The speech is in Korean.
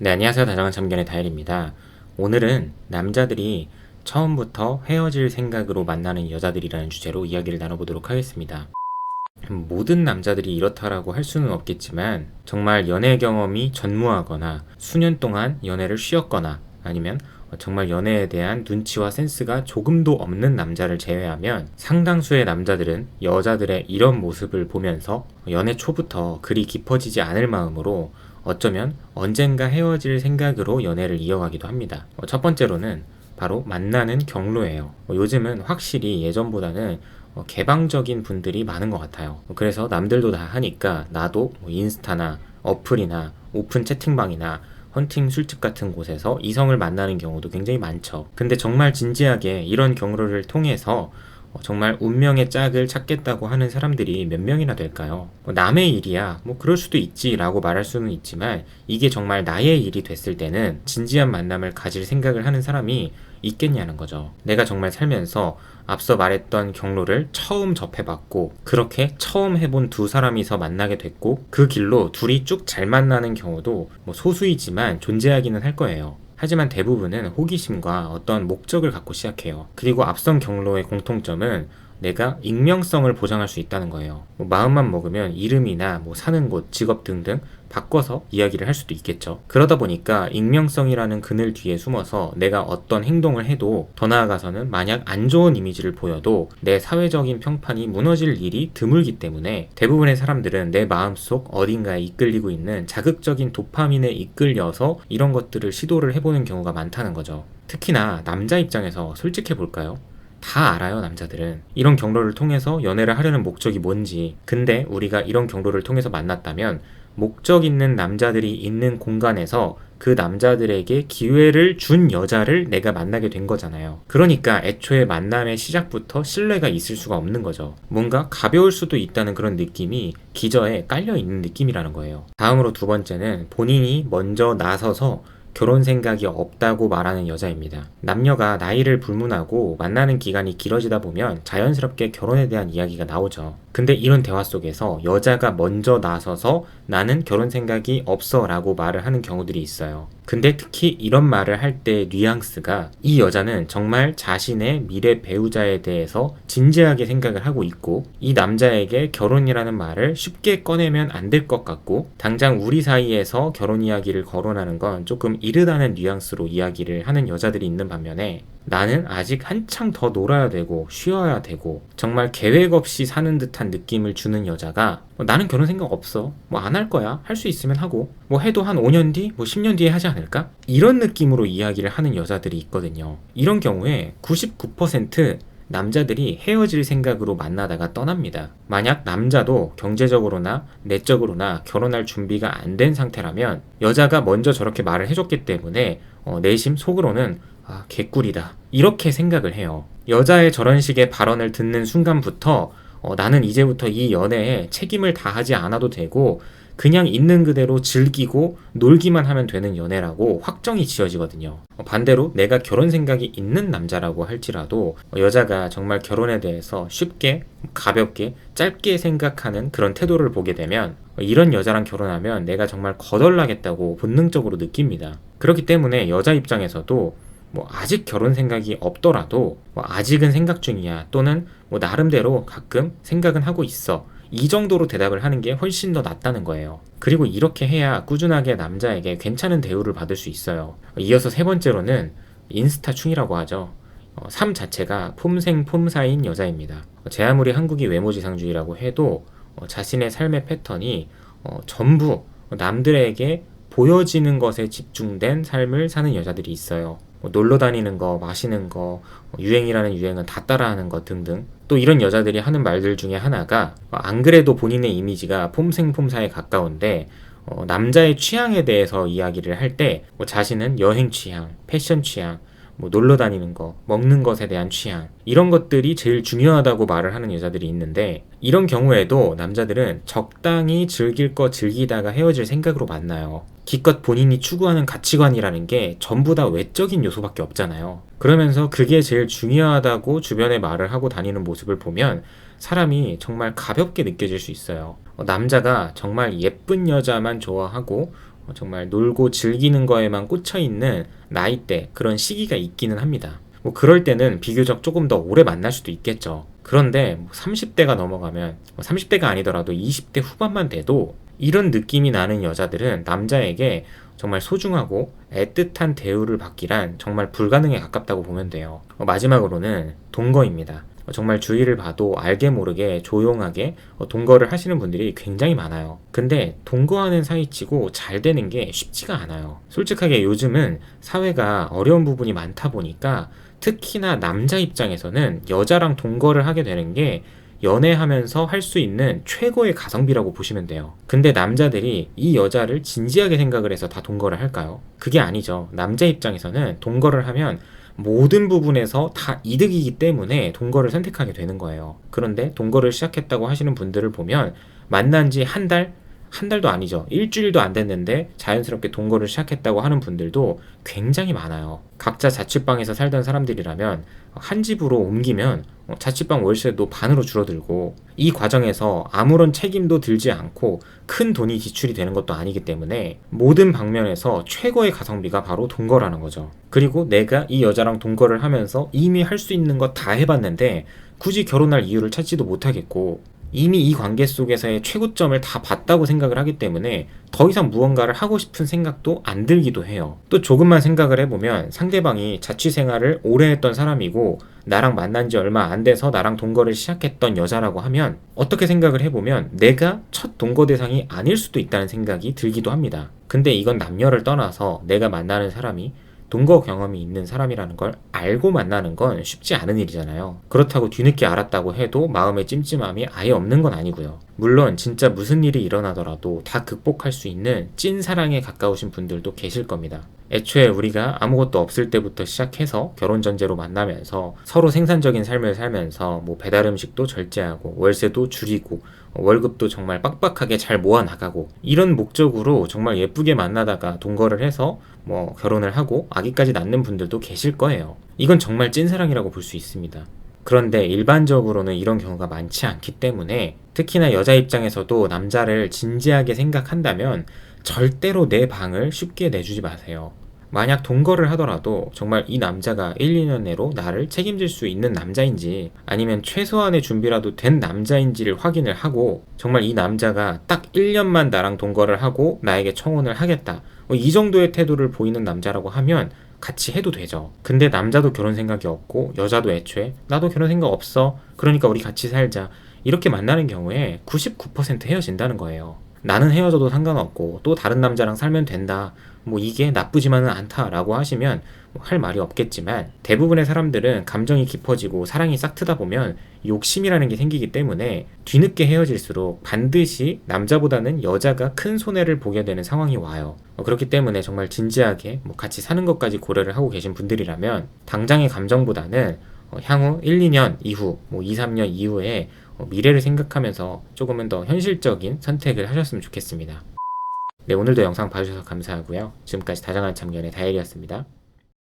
네, 안녕하세요. 다정한 참견의 다일입니다. 오늘은 남자들이 처음부터 헤어질 생각으로 만나는 여자들이라는 주제로 이야기를 나눠보도록 하겠습니다. 모든 남자들이 이렇다라고 할 수는 없겠지만 정말 연애 경험이 전무하거나 수년 동안 연애를 쉬었거나 아니면 정말 연애에 대한 눈치와 센스가 조금도 없는 남자를 제외하면 상당수의 남자들은 여자들의 이런 모습을 보면서 연애 초부터 그리 깊어지지 않을 마음으로 어쩌면 언젠가 헤어질 생각으로 연애를 이어가기도 합니다. 어, 첫 번째로는 바로 만나는 경로예요. 어, 요즘은 확실히 예전보다는 어, 개방적인 분들이 많은 것 같아요. 그래서 남들도 다 하니까 나도 뭐 인스타나 어플이나 오픈 채팅방이나 헌팅 술집 같은 곳에서 이성을 만나는 경우도 굉장히 많죠. 근데 정말 진지하게 이런 경로를 통해서 어, 정말 운명의 짝을 찾겠다고 하는 사람들이 몇 명이나 될까요? 뭐 남의 일이야. 뭐 그럴 수도 있지라고 말할 수는 있지만 이게 정말 나의 일이 됐을 때는 진지한 만남을 가질 생각을 하는 사람이 있겠냐는 거죠. 내가 정말 살면서 앞서 말했던 경로를 처음 접해봤고 그렇게 처음 해본 두 사람이서 만나게 됐고 그 길로 둘이 쭉 잘 만나는 경우도 뭐 소수이지만 존재하기는 할 거예요. 하지만 대부분은 호기심과 어떤 목적을 갖고 시작해요. 그리고 앞선 경로의 공통점은 내가 익명성을 보장할 수 있다는 거예요. 뭐 마음만 먹으면 이름이나 뭐 사는 곳, 직업 등등 바꿔서 이야기를 할 수도 있겠죠. 그러다 보니까 익명성이라는 그늘 뒤에 숨어서 내가 어떤 행동을 해도 더 나아가서는 만약 안 좋은 이미지를 보여도 내 사회적인 평판이 무너질 일이 드물기 때문에 대부분의 사람들은 내 마음속 어딘가에 이끌리고 있는 자극적인 도파민에 이끌려서 이런 것들을 시도를 해보는 경우가 많다는 거죠. 특히나 남자 입장에서 솔직해 볼까요? 다 알아요, 남자들은. 이런 경로를 통해서 연애를 하려는 목적이 뭔지. 근데 우리가 이런 경로를 통해서 만났다면 목적 있는 남자들이 있는 공간에서 그 남자들에게 기회를 준 여자를 내가 만나게 된 거잖아요. 그러니까 애초에 만남의 시작부터 신뢰가 있을 수가 없는 거죠. 뭔가 가벼울 수도 있다는 그런 느낌이 기저에 깔려 있는 느낌이라는 거예요. 다음으로 두 번째는 본인이 먼저 나서서 결혼 생각이 없다고 말하는 여자입니다. 남녀가 나이를 불문하고 만나는 기간이 길어지다 보면 자연스럽게 결혼에 대한 이야기가 나오죠. 근데 이런 대화 속에서 여자가 먼저 나서서 나는 결혼 생각이 없어 라고 말을 하는 경우들이 있어요. 근데 특히 이런 말을 할 때 뉘앙스가 이 여자는 정말 자신의 미래 배우자에 대해서 진지하게 생각을 하고 있고 이 남자에게 결혼이라는 말을 쉽게 꺼내면 안 될 것 같고 당장 우리 사이에서 결혼 이야기를 거론하는 건 조금 이르다는 뉘앙스로 이야기를 하는 여자들이 있는 반면에 나는 아직 한창 더 놀아야 되고 쉬어야 되고 정말 계획 없이 사는 듯한 느낌을 주는 여자가 뭐 나는 결혼 생각 없어. 뭐 안 할 거야. 할 수 있으면 하고 뭐 해도 한 5년 뒤 뭐 10년 뒤에 하지 않을까? 이런 느낌으로 이야기를 하는 여자들이 있거든요. 이런 경우에 99% 남자들이 헤어질 생각으로 만나다가 떠납니다. 만약 남자도 경제적으로나 내적으로나 결혼할 준비가 안 된 상태라면 여자가 먼저 저렇게 말을 해줬기 때문에 어, 내심 속으로는 아, 개꿀이다. 이렇게 생각을 해요. 여자의 저런 식의 발언을 듣는 순간부터 어, 나는 이제부터 이 연애에 책임을 다하지 않아도 되고 그냥 있는 그대로 즐기고 놀기만 하면 되는 연애라고 확정이 지어지거든요. 어, 반대로 내가 결혼 생각이 있는 남자라고 할지라도 어, 여자가 정말 결혼에 대해서 쉽게 가볍게 짧게 생각하는 그런 태도를 보게 되면 어, 이런 여자랑 결혼하면 내가 정말 거덜나겠다고 본능적으로 느낍니다. 그렇기 때문에 여자 입장에서도 뭐 아직 결혼 생각이 없더라도 뭐 아직은 생각 중이야 또는 뭐 나름대로 가끔 생각은 하고 있어 이 정도로 대답을 하는 게 훨씬 더 낫다는 거예요. 그리고 이렇게 해야 꾸준하게 남자에게 괜찮은 대우를 받을 수 있어요. 이어서 세 번째로는 인스타충이라고 하죠. 어, 삶 자체가 폼생 폼사인 여자입니다. 제 아무리 한국이 외모지상주의라고 해도 어, 자신의 삶의 패턴이 어, 전부 남들에게 보여지는 것에 집중된 삶을 사는 여자들이 있어요. 뭐 놀러 다니는 거, 마시는 거, 뭐 유행이라는 유행은 다 따라하는 것 등등. 또 이런 여자들이 하는 말들 중에 하나가 안 그래도 본인의 이미지가 폼생폼사에 가까운데 어, 남자의 취향에 대해서 이야기를 할 때 뭐 자신은 여행 취향, 패션 취향, 뭐 놀러 다니는 거, 먹는 것에 대한 취향 이런 것들이 제일 중요하다고 말을 하는 여자들이 있는데 이런 경우에도 남자들은 적당히 즐길 거 즐기다가 헤어질 생각으로 만나요. 기껏 본인이 추구하는 가치관이라는 게 전부 다 외적인 요소밖에 없잖아요. 그러면서 그게 제일 중요하다고 주변에 말을 하고 다니는 모습을 보면 사람이 정말 가볍게 느껴질 수 있어요. 어, 남자가 정말 예쁜 여자만 좋아하고 어, 정말 놀고 즐기는 거에만 꽂혀 있는 나이대 그런 시기가 있기는 합니다. 뭐 그럴 때는 비교적 조금 더 오래 만날 수도 있겠죠. 그런데 뭐 30대가 넘어가면 뭐 30대가 아니더라도 20대 후반만 돼도 이런 느낌이 나는 여자들은 남자에게 정말 소중하고 애틋한 대우를 받기란 정말 불가능에 가깝다고 보면 돼요. 어, 마지막으로는 동거입니다. 어, 정말 주위를 봐도 알게 모르게 조용하게 어, 동거를 하시는 분들이 굉장히 많아요. 근데 동거하는 사이치고 잘 되는 게 쉽지가 않아요. 솔직하게 요즘은 사회가 어려운 부분이 많다 보니까 특히나 남자 입장에서는 여자랑 동거를 하게 되는 게 연애하면서 할 수 있는 최고의 가성비라고 보시면 돼요. 근데 남자들이 이 여자를 진지하게 생각을 해서 다 동거를 할까요? 그게 아니죠. 남자 입장에서는 동거를 하면 모든 부분에서 다 이득이기 때문에 동거를 선택하게 되는 거예요. 그런데 동거를 시작했다고 하시는 분들을 보면 만난 지 한 달, 한 달도 아니죠. 일주일도 안 됐는데 자연스럽게 동거를 시작했다고 하는 분들도 굉장히 많아요. 각자 자취방에서 살던 사람들이라면 한 집으로 옮기면 어, 자취방 월세도 반으로 줄어들고 이 과정에서 아무런 책임도 들지 않고 큰 돈이 지출이 되는 것도 아니기 때문에 모든 방면에서 최고의 가성비가 바로 동거라는 거죠. 그리고 내가 이 여자랑 동거를 하면서 이미 할 수 있는 거다 해봤는데 굳이 결혼할 이유를 찾지도 못하겠고 이미 이 관계 속에서의 최고점을 다 봤다고 생각을 하기 때문에 더 이상 무언가를 하고 싶은 생각도 안 들기도 해요. 또 조금만 생각을 해보면 상대방이 자취 생활을 오래 했던 사람이고 나랑 만난 지 얼마 안 돼서 나랑 동거를 시작했던 여자라고 하면 어떻게 생각을 해보면 내가 첫 동거 대상이 아닐 수도 있다는 생각이 들기도 합니다. 근데 이건 남녀를 떠나서 내가 만나는 사람이 동거 경험이 있는 사람이라는 걸 알고 만나는 건 쉽지 않은 일이잖아요. 그렇다고 뒤늦게 알았다고 해도 마음의 찜찜함이 아예 없는 건 아니고요. 물론 진짜 무슨 일이 일어나더라도 다 극복할 수 있는 찐 사랑에 가까우신 분들도 계실 겁니다. 애초에 우리가 아무것도 없을 때부터 시작해서 결혼 전제로 만나면서 서로 생산적인 삶을 살면서 뭐 배달 음식도 절제하고 월세도 줄이고 월급도 정말 빡빡하게 잘 모아 나가고 이런 목적으로 정말 예쁘게 만나다가 동거를 해서 뭐 결혼을 하고 아기까지 낳는 분들도 계실 거예요. 이건 정말 찐사랑이라고 볼 수 있습니다. 그런데 일반적으로는 이런 경우가 많지 않기 때문에 특히나 여자 입장에서도 남자를 진지하게 생각한다면 절대로 내 방을 쉽게 내주지 마세요. 만약 동거를 하더라도 정말 이 남자가 1, 2년 내로 나를 책임질 수 있는 남자인지 아니면 최소한의 준비라도 된 남자인지를 확인을 하고 정말 이 남자가 딱 1년만 나랑 동거를 하고 나에게 청혼을 하겠다. 뭐이 정도의 태도를 보이는 남자라고 하면 같이 해도 되죠. 근데 남자도 결혼 생각이 없고 여자도 애초에 나도 결혼 생각 없어. 그러니까 우리 같이 살자. 이렇게 만나는 경우에 99% 헤어진다는 거예요. 나는 헤어져도 상관없고 또 다른 남자랑 살면 된다. 뭐 이게 나쁘지만은 않다라고 하시면 뭐 할 말이 없겠지만 대부분의 사람들은 감정이 깊어지고 사랑이 싹 트다 보면 욕심이라는 게 생기기 때문에 뒤늦게 헤어질수록 반드시 남자보다는 여자가 큰 손해를 보게 되는 상황이 와요. 어, 그렇기 때문에 정말 진지하게 뭐 같이 사는 것까지 고려를 하고 계신 분들이라면 당장의 감정보다는 어, 향후 1, 2년 이후, 뭐 2, 3년 이후에 어, 미래를 생각하면서 조금은 더 현실적인 선택을 하셨으면 좋겠습니다. 네, 오늘도 영상 봐주셔서 감사하고요. 지금까지 다정한 참견의 다일이었습니다.